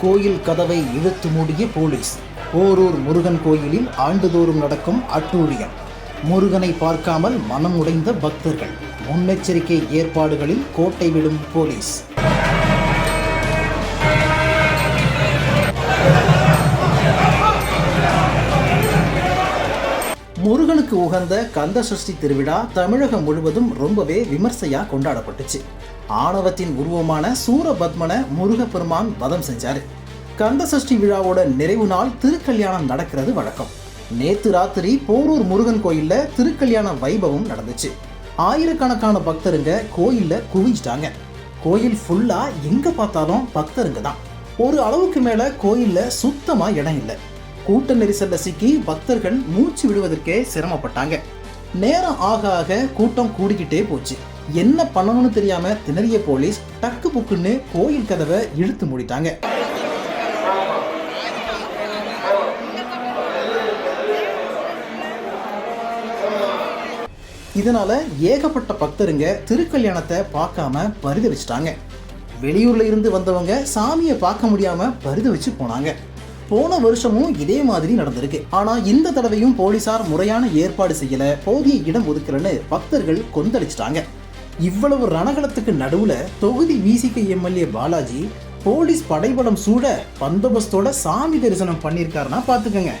கோயில் கதவை இழுத்து மூடிய போலீஸ். போரூர் முருகன் கோயிலில் ஆண்டுதோறும் நடக்கும் அட்டூழியம். முருகனை பார்க்காமல் மனம் உடைந்த பக்தர்கள். முன்னெச்சரிக்கை ஏற்பாடுகளில் கோட்டை விடும் போலீஸ். முருகனுக்கு உகந்த கந்த சஷ்டி திருவிழா தமிழகம் முழுவதும் ரொம்பவே விமர்சையா கொண்டாடப்பட்டுச்சு. ஆணவத்தின் உருவமான சூரபத்மனை முருகப்பெருமான் வதம் செஞ்சாரு. கந்த சஷ்டி விழாவோட நிறைவு நாள் திருக்கல்யாணம் நடக்கிறது வழக்கம். நேத்து ராத்திரி போரூர் முருகன் கோயில்ல திருக்கல்யாண வைபவம் நடந்துச்சு. ஆயிரக்கணக்கான பக்தருங்க கோயில்ல குவிஞ்சிட்டாங்க. கோயில் ஃபுல்லா எங்க பார்த்தாலும் பக்தருங்க தான். ஒரு அளவுக்கு மேல கோயில்ல சுத்தமா இடம் இல்லை. கூட்ட நெரிசல்ல சிக்கி பக்தர்கள் மூச்சு விடுவதற்கே சிரமப்பட்டாங்க. நேரம் ஆக ஆக கூட்டம் கூடிக்கிட்டே போச்சு. என்ன பண்ணணும்னு தெரியாம திணறிய போலீஸ் டக்கு புக்குன்னு கோயில் கதவை இழுத்து மூடிட்டாங்க. இதனால ஏகப்பட்ட பக்தருங்க திருக்கல்யாணத்தை பார்க்காம பரிதவிச்சிட்டாங்க. வெளியூர்ல இருந்து வந்தவங்க சாமியை பார்க்க முடியாம பரிதவிச்சு போனாங்க. போன வருஷமும் இதே மாதிரி நடந்திருக்கு. ஆனா இந்த தடவையும் போலீசார் முறையான ஏற்பாடு செய்யல. போதிய இடம் ஒதுக்கலன்னு பக்தர்கள் கொந்தளிச்சிட்டாங்க. இவ்வளவு ரணகலத்துக்கு நடுவுல தொகுதி விசிக எம்எல்ஏ பாலாஜி போலீஸ் படைபலம் சூட பந்தோபஸ்தோட சாமி தரிசனம் பண்ணியிருக்காருன்னா பாத்துக்கங்க.